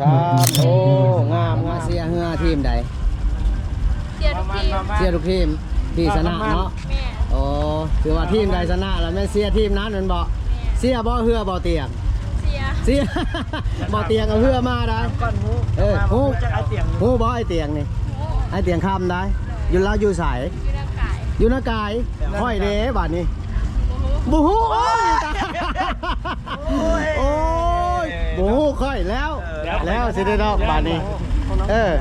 สามโอ้งามงามเสียเฮือทีมใดเสียทุกทีมเสียทุกทีมที่ชนะเนาะแม่โอ้ถือว่าทีมใดชนะแล้วแม่นเสียทีมนั้นแมันบ่เสียบ่เฮือบ่เตียงเสียเสีย บ่เตียงเอาเฮือมาได้ ก้อนหูเออหูหูจะไอเตียงฮู้บ่ไอเตียงนี่โอ้ไอเตียงคำได้ อยู่ลาวอยู่ไสยร่างกายอยู่นากายห้อยเด้บัดนี้โอ้โหบูฮู้โอ้ยตายโอ้ย บูฮู้ค่อยแล้ว แล้วสิได้ดอกบาดนี้ เออ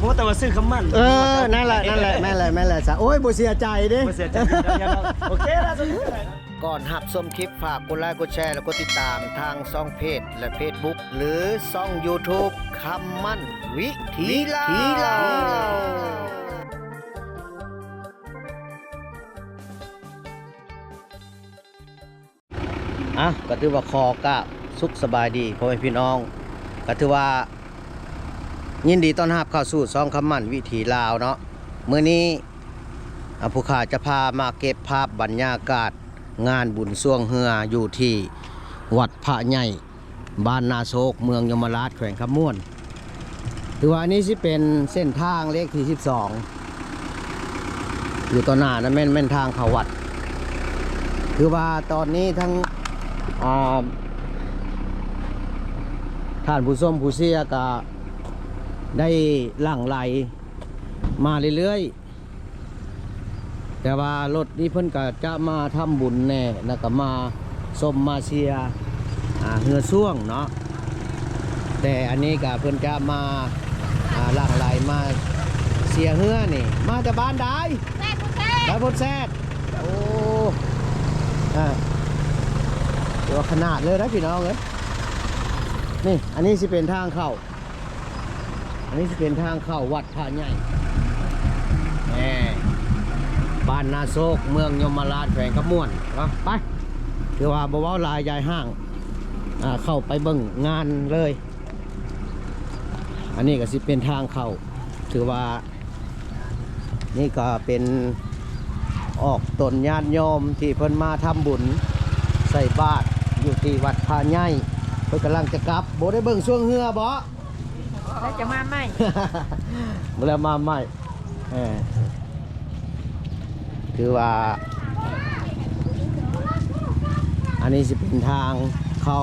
หูแต่ว่าซื้อคำมั่นเออ นั่นแหละ นั่นแหละแม่นแหละแม่นแหละจ้ะโอ้ยบ่เสียใจเด้บ่เสียใจเดี๋ยวๆโอเคแล้วสุดท้ายก่อนหับชมคลิปฝากกดไลค์กดแชร์แล้วก็ติดตามทางช่องเพจและ Facebook หรือช่อง YouTube คำมั่นวิถีลา อะก็ถือว่าคอกะสุขสบายดีพ่อแม่พี่น้องก็ถือว่า ยินดีต้อนรับเข้าสู่ซองคำมั่นวิถีลาวเนาะเมื้อนี้อะผู้ข่าจะพามาเก็บภาพบรรยากาศ งานบุญส่วงเฮืออยู่ที่วัดพระใหญ่บ้านนาโศกเมืองยมราชแขวงขม่วนถือว่าอันนี้สิเป็นเส้นทางเลขที่ 12 อยู่ต่อหน้านะแม่นแม่นทางเขาวัด คือว่าตอนนี้ทั้ง อ่าท่านผู้ส้มผู้เสียก็ได้หลั่งไหลมาเรื่อยๆ แต่ว่ารถนี้เพิ่นก็จะมาทำบุญแน่แล้วก็มาสมมาเชียร์อ่าเฮือซ่วงเนาะแต่อันนี้ก็เพิ่นจะมาอ่าหลั่งไหลมาเสียเฮือนี่ มาจากบ้านใดแม่ทุกแท้ได้พดแซดโอ้อ่า ตัวขนาดเลยนะพี่น้องเอ้ยนี่ อันนี้สิเป็นทางเข้า อันนี้สิเป็นทางเข้าวัดพระใหญ่แหมบ้านนาโศกเมืองยมราชแขวงกระม่วนเอาไปคือว่าบ่เว้าหลายยายห้างอ่าเข้าไปเบิ่งงานเลย อันนี้ก็สิเป็นทางเข้า ถือว่า นี่ก็เป็นออกตนญาติโยมที่เพิ่นมาทำบุญใส่บาตร อยู่ที่วัดพาใหญ่เพิ่นกำลังจะกลับบ่ได้เบิ่งช่วงเฮือบ่ แล้วจะมาไหมบ่แล้วมาใหม่เออคือว่า อันนี้สิเป็นทางเข้า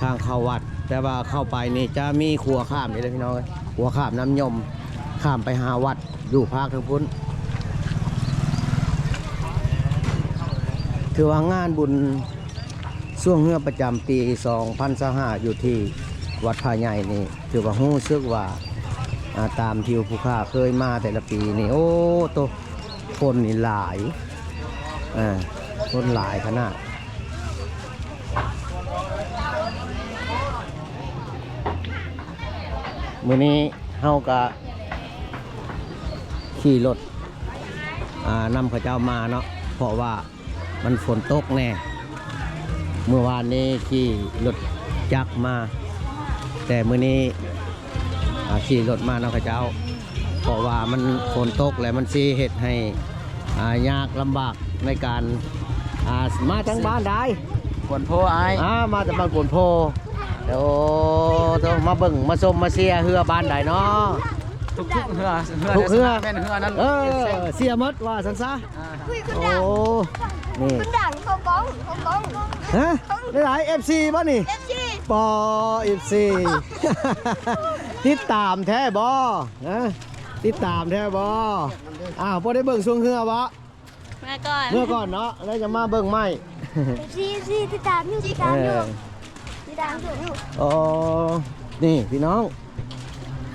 ทางเข้าวัด แต่ว่าเข้าไปนี่จะมีขัวข้ามนี่เลยพี่น้องเอ้ยขัวข้ามน้ำยมข้ามไปหาวัดอยู่ภาคทางพุ้น ถือว่างานบุญช่วงเฮือประจำปี2025อยู่ที่วัดพาใหญ่นี่ ถือว่าหู้ซึกว่าาตามทิวผู้ค้าเคยมาแต่ละปีนี่โอ้โตคนนี่หลายอ่าคนหลายขนาดมื้อนี้เฮาก็ขี่รถอ่านำเขาเจ้ามาเนาะเพราะว่า มันฝนตกแน่ เมื่อวานนี้ขี่รถจักรมา แต่มื้อนี้อ่าขี่รถมาเนาะเขาเจ้าเพราะว่ามันฝนตกแล้วมันสิเฮ็ดให้อ่ายากลำบากในการอ่ามาทั้งบ้านได้กวนโพไอายอ่ามาจากบางกวนโพเดี๋ยวต้องมาเบิ่งมาชมมาเสียเฮือบ้านใดเนาะทุกๆเฮือเฮือทุกเฮือเป็นเฮือนั้นเออเสียหมดว่าสันซะคุยคุณโอ้ด่าง นี่คุณด่างเขาบ้องเขาบ้องฮะได้หลาย FC บ่นี่เอฟซีปอ FC ติดตามแท้บ่ฮะติดตามแท้บ่อ้าวบ่ได้เบิ่งช่วงเฮือบ่มาก่อนเฮือก่อนเนาะแล้วจะมาเบิ่งใหม่เอฟซีซีติดตามอยู่ติดเอตามอยู่อติดตามอยู่อยู่โอ้นี่พี่น้อง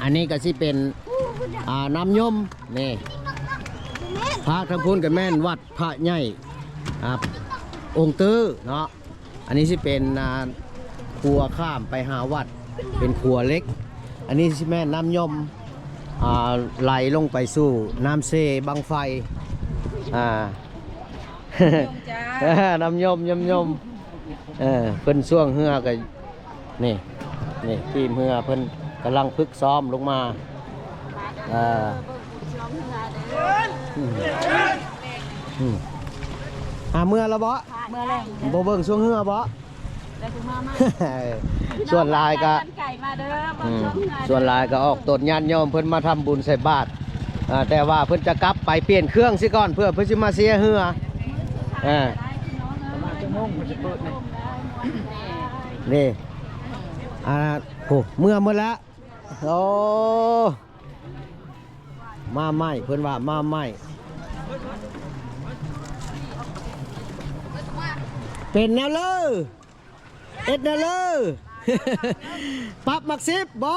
อันนี้ก็สิเป็นอู้คุณด่างอ่าน้ำยมนี่แม่พระทั้งพุนกับแม่นวัดพระใหญ่ อ่าองค์ตื้อเนาะอันนี้สิเป็นอ่าครัวข้ามไปหาวัดเป็นครัวเล็ก อันนี้สิแม่นน้ำยมอ่าไหลลงไปสู่น้ำเซบังไฟอ่าเออน้ำยมยมยมเออเพิ่นช่วงเฮือก็นี่นี่ทีมเฮือเพิ่นกำลังฝึกซ้อมลงมาเออ อืมอืมอ่าเมื่อแล้วบ่เมื่อแรงบ่เบิ่งช่วงเหือบ่แล้วถึงมามาส่วนหลายก็ไก่มาเด้อมาอืมชมงานส่วนหลายก็ออกตนญาติโยมเพิ่นมาทำบุญใส่บาตรอ่าแต่ว่าเพิ่นจะกลับไปเปลี่ยนเครื่องสิก่อนเพื่อเพิ่นสิมาเสียเหืออ่าชั่วโมงมันจะเปิดนี่นี่อ่าโหเมื่อหมดแล้วโอ้มาใหม่เพิ่นว่ามาใหม่ เป็นแนวเลยเอ็ดแนวเลยปรับมักซิบบ่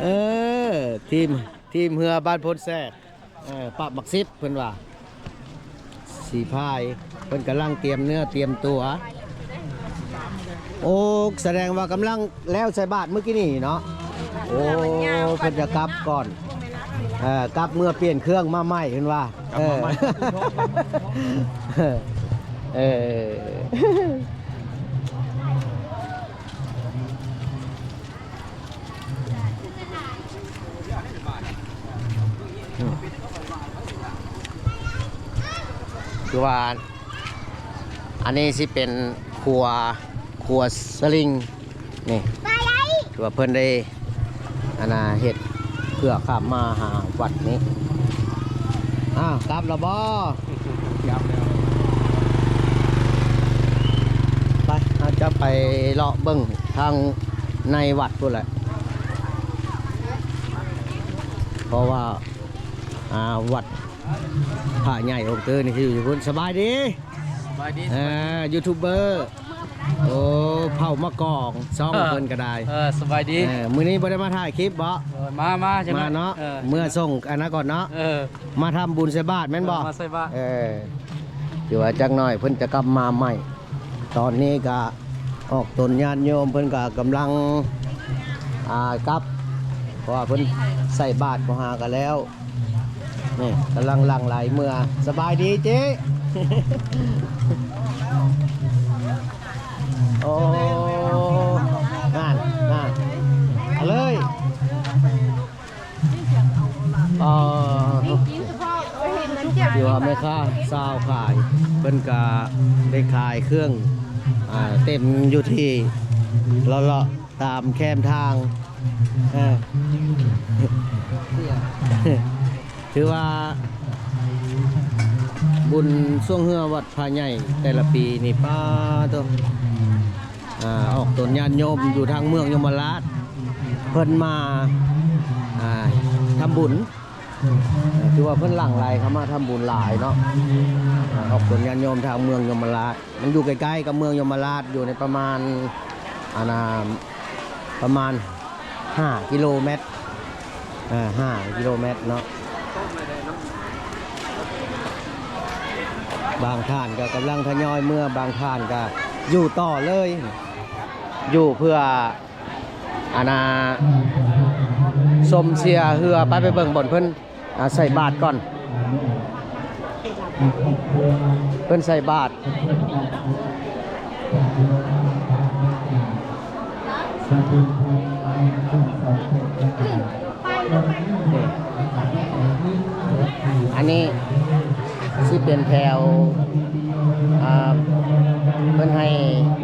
เออทีมทีมเหือบ้านพลแซ่ดเออปรับมักซิบเพิ่นว่า สีพายเพิ่นกำลังเตรียมเนื้อเตรียมตัว โอ้แสดงว่ากำลังแล้วใส่บาทเมื่อกี้นี่เนาะโอ้เพิ่นจะกลับก่อน เออกลับเมื่อเปลี่ยนเครื่องมาใหม่เห็นว่าเออเออคือว่า อันนี้สิเป็นครัวครัวสลิงนี่ไปไหนคือว่าเพิ่นได้อานาเห็ด เพื่อข้ามมาหาวัดนี้อ้าวกลับแล้วบ่ยับแล้วไปเราจะไปเลาะเบิ้งทางในวัดพุ่นแหละ เพราะว่าอ่าวัดพระใหญ่องค์เตอนี่คืออยู่พุ่นสบายดีสบายดีเอ่ายูทูบเบอร์ โอ้เผามะกอกซ่องเพิ่นก็ได้เออสบายดีเออมื้อนี้บ่ได้มาถ่ายคลิปบ่เออมามาใช่ไหมมาเนาะเออเมื่อส่งอันนั้นก่อนเนาะเออมาทำบุญใส่บาตรแม่นบ่มาใส่บ้านเออถือว่าจักหน่อยเพิ่นจะกลับมาใหม่ ตอนนี้ก็ออกตนญาติโยมเพิ่นก็กำลังอ่ากลับ เพราะว่าเพิ่นใส่บาตรก็หากันแล้วนี่กำลังหลังไหลเมื่อสบายดีเจ๊ โอ้นงานเอาเลยเออที่ว่าแม่ค้าสาวขายเพิ่นก็ได้ขายเครื่องอ่าเต็มอยู่ที่เลาะๆตามแคมทางเออ ถือว่า บุญช่วงเฮือวัดพาใหญ่แต่ละปีนี่ป้าตัวอ่าออกตนญาติโยมอยู่ทางเมืองยมราชเพิ่นมาอ่าทำบุญคือว่าเพิ่นหลั่งไหลเขามาทำบุญหลายเนาะออกผลงานโยมทางเมืองยมราชมันอยู่ใกล้ๆกับเมืองยมราชอยู่ในประมาณอานาประมาณ 5 กิโลเมตรอ่าห้ากิโลเมตรเนาะ บางท่านก็กำลังทยอยเมื่อบางท่านก็อยู่ต่อเลย อยู่เพื่ออาณาสมเสียเหือไปไปเบิ่งบ่นเพิ่นอ่าใส่บาทก่อน เพิ่นใส่บาทอันนี้ ที่เป็นแถวเพิ่นให้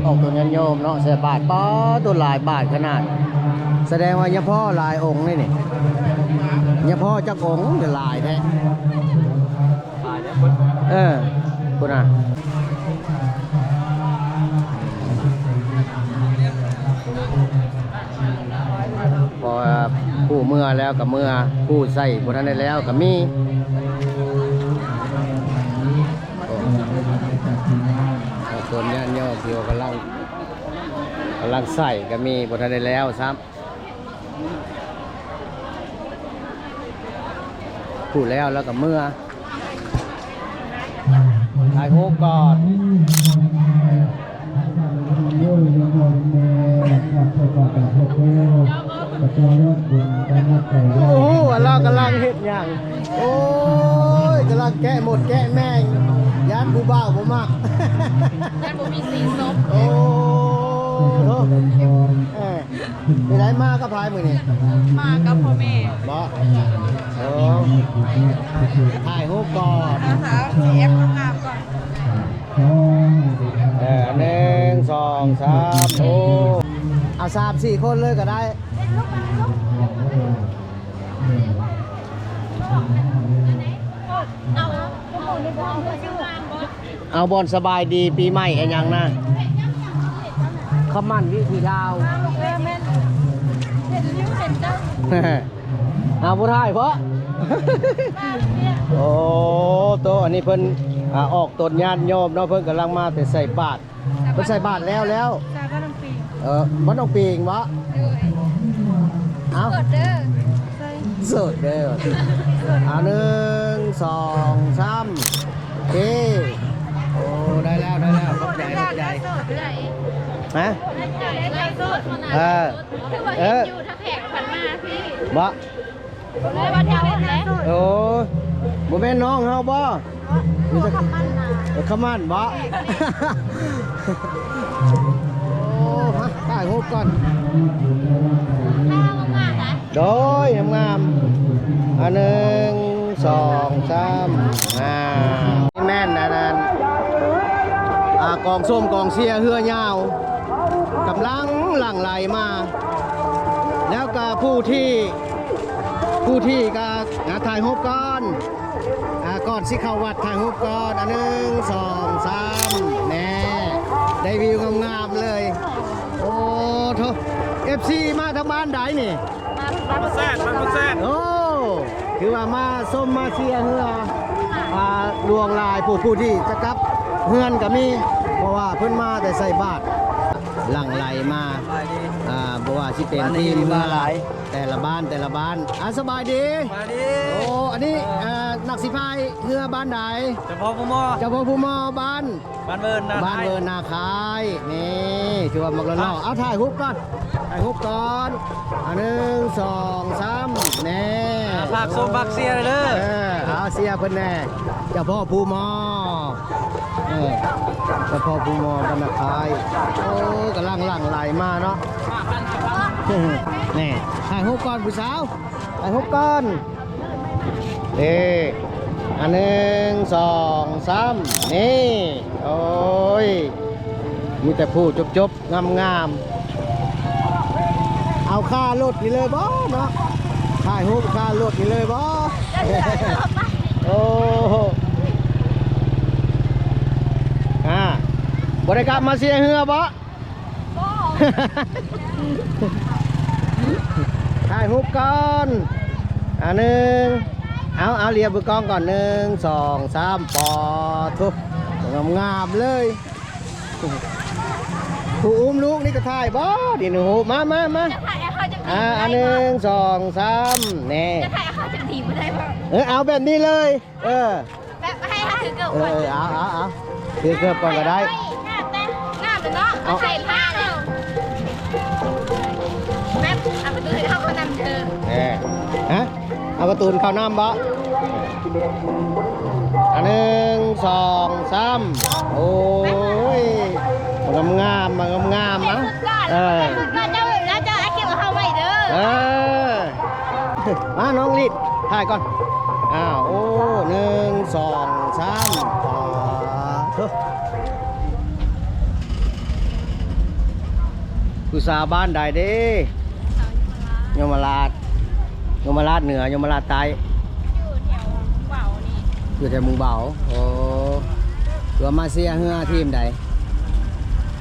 ออกตัวยันโยมเนาะใส่บาทป้อตัวหลายบาทขนาด แสดงว่ายะพ่อหลายองค์นี่นี่ยะพ่อจักองค์จะหลายแท้ตายแล้วคนเออคุณอะพอผู้เมื่อแล้วกับเมื่อผู้ใส่บนนั้นได้แล้วกับมีโอ้เอาส่วนญาติโยม ที่ว่ากำลังกำลังใส่ก็มีบนนั้นได้แล้วซ้ำผู้แล้วแล้วกับเมื่อถ่ายรูปก่อนโอ้โหเรากำลังเห็ดอย่าง โอ้ยกำลังแกะหมดแกะแม่ง ผู้บ่าวผมมากแต่ผมมีสีส้มโอ้โหเอ้ยไปไหนมาก็พายมือนี่มากับพ่อแม่บ่โอ้ถ่ายรูปก่อนนะคะเอฟงามก่อนเออหนึ่งสองสามโอ้เอาสามสี่คนเลยก็ได้ เอาบอลสบายดีปีใหม่ไอ้ยังนะขมันวิธีดาวเออแม่นเห็นริ้วเห็นเจ้าเอาผู้ถ่ายเพราะโอ้โตอันนี้เพิ่นอ่าออกตนญาติโยมเนาะเพิ่นกำลังมาแต่ใส่บาตรเพิ่นใส่บาตรแล้วแล้วซาบ้านน้ำปีเออมันต้องปีงวะเอากด เด้อใส่สุดเด้อเอาหนึ่งสองสามโอเคโอ้ได้แล้วได้แล้วขอบใจขอบใจสดเลยฮะไล่สดเออเอออยู่ถ้าแขกผ่านมาพี่บ่เลยวันเดียวแล้วโอ้บ่แม่นน้องเฮาบ่มีแต่เออขมันบ่โอ้ฮะถ่ายรูปก่อนข้าวมากนะโดยงามๆ อันหนึ่งสองสามอ่านี่แม่นนะนั่นอ่ากองส้มกองเชียร์เฮือยาวกำลังหลั่งไหลมา แล้วก็ผู้ที่ผู้ที่ก็อ่าถ่ายรูปก่อนอ่าก่อนสิเข้าวัดถ่ายรูปก่อนอันหนึ่งสองสามแน่ได้วิวงามๆเลย โอ้โถเอฟซีมาทางบ้านไหนนี่มาแซ่บมาแซ่บโอ้ คือว่ามาส้มมาเชียร์เฮืออ่าลวงลายผู้ผู้ที่จะกลับเฮือนก็มีเพราะว่าเพิ่นมาแต่ใส่บาตรหลั่งไหลมาสบายดีอ่าบ่ว่าสิเป็นบ้านนี้ทีมมาหลายแต่ละบ้านแต่ละบ้านอะสบายดีสบายดีโอ้อันนี้อ่านักสิพายเฮือบ้านใดเฉพาะพ่อหมอเจ้าพ่อผู้มอบ้าน บ้านเบิร์นนะบ้านเบิร์นนาคายนี่ถือว่ามักละนอเอาถ่ายฮุบก่อนถ่ายฮุบก่อนอันหนึ่งสองสาม แน่ผักส้มผักเสียเลยเด้เอออเอาเสียเพิ่นแน่เจ้าพ่อผู้มอเออเจ้าพ่อผู้มอบรรณคายโอ้กำลังหลั่งไหลมาเนาะนี่ถ่ายฮุบก่อนผู้สาวถ่ายฮุบก่อนเด้อันหนึ่งสองสามนี่โอ้ยมีแต่ผู้จบจบงามงามๆเอาค่ารถนี่เลยบ่เนาะ ถ่ายรูปค่ารถนี่เลยบ่โอ้โหอ่าบริกรรมมาเสียเหือบ่ถ่ายรูปก่อนอันหนึ่งเอาเอาเรียบมือกล้องก่อนหนึ่งสองสามปอทุกงามๆเลยผู้อุ้มลูกนี่ก็ถ่ายบ่ดิหนูมามามา จะถ่ายเขาจะอ่าอันหนึ่งสองสามแน่จะถ่ายเขาจะทีไม่ได้ป่ะเออเอาแบบนี้เลย เออ แบบให้เขาถือเกิดเออเออเอาเอาเอาถือเกือบก่อนก็ได้งามแต่งามเลยเนาะเอาใส่ผ้าเลยแม่เอาไปดูให้เขาเขานำเธอแน่ฮะ เอาการะตูนเข้าน้ำบ่อันหนึ่งสองสามโอ้ยมันงามๆมันงามๆนะเออก็เจ้าแล้วเจ้าไอ้เกี่ยวกับเขาไว้เด้อ เออ มาน้องลิดถ่ายก่อน อ้าว โอ้หนึ่งสองสามต่อเถอะกุสาบ้านใดเด้ยมราชยมราชเหนือยมราชใต้อยู่แถวเป่านี่อยู่แต่หมุงเบาโอ้ตัวมาเซียเฮือทีมใด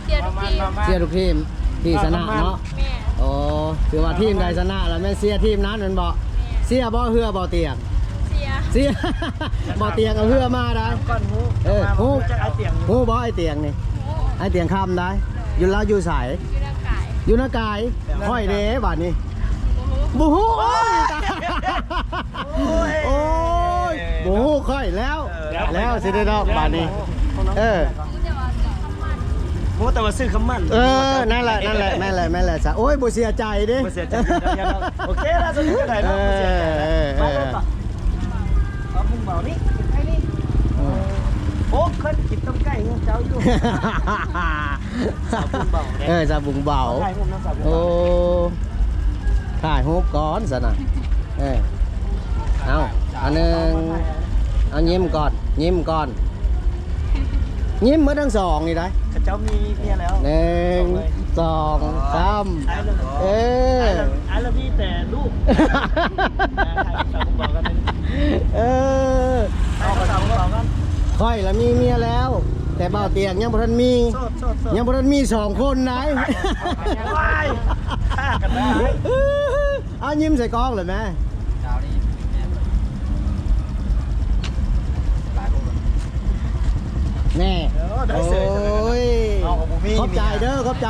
เชียร์ทุกทีมเซียทุกทีมที่ชนะเนาะแม่โอ้ ถือว่าทีมใดชนะแล้วแม่เสียทีมนั้นนั่นบ่เสียบ่เฮือบ่เตียงเชียร์เสีย บ่เตียงเอาเฮือมาได้ ก้อนหูเออหู จะเอาเตียงหูบ่ไอเตียงนี่ไอเตียงคำได้ อยู่ลาวอยู่ไสอยู่ร่างกายอยู่นากายห้อยเด้บัดนี้บ่ฮู้โอ้ยตายโอ้ยบ่ฮู้ค่อยแล้ว แล้วสิได้ดอกบัดนี้ เออ หมูแต่ว่าซื้อคำมันเออ นั่นแหละ นั่นแหละนั่นแหละนั่นแหละซะโอ้ยบ่เสียใจเด้บ่เสียใจเดี๋ยวๆโอเคแล้วสวัสดีก็ได้เอเนาะบ่เสียใจอเออเอมาอเลยป่ะเอาพุ่งเบานี่ไอ้นี่โอ้เคยกินต้มไก่เงี้ยเจ้าอยู่สาวบุญเบาเนี่ยเออสาวบุงเบา ถ่ายรูปน้ำสาวบุญโอ้เบาถ่ายรูปก่อนสนะเออเอาอันหนึ่งเอายิ้มก่อน ยิ้มก่อน ยิ้มเมื่อทั้งสองนี่ได้ เขาเจ้ามีเมียแล้วหนึ่งสองสามไอ้เรื่องเออไอ้เรื่องนี่แต่ลูกสาวบอกกันเป็นเออเอาสาวบอกกันค่อยละมีเมียแล้ว แต่บ่าวเตียงยังบ่ทันมีโสดโสดโสดยังบ่ทันมีสองคนไหนว้ายฆ่ากันได้เอายิ้มใส่กล้องเลยแม่แน่เออได้เสยโอ้ยเอา ของผมมีขอบใจเด้อขอบใจ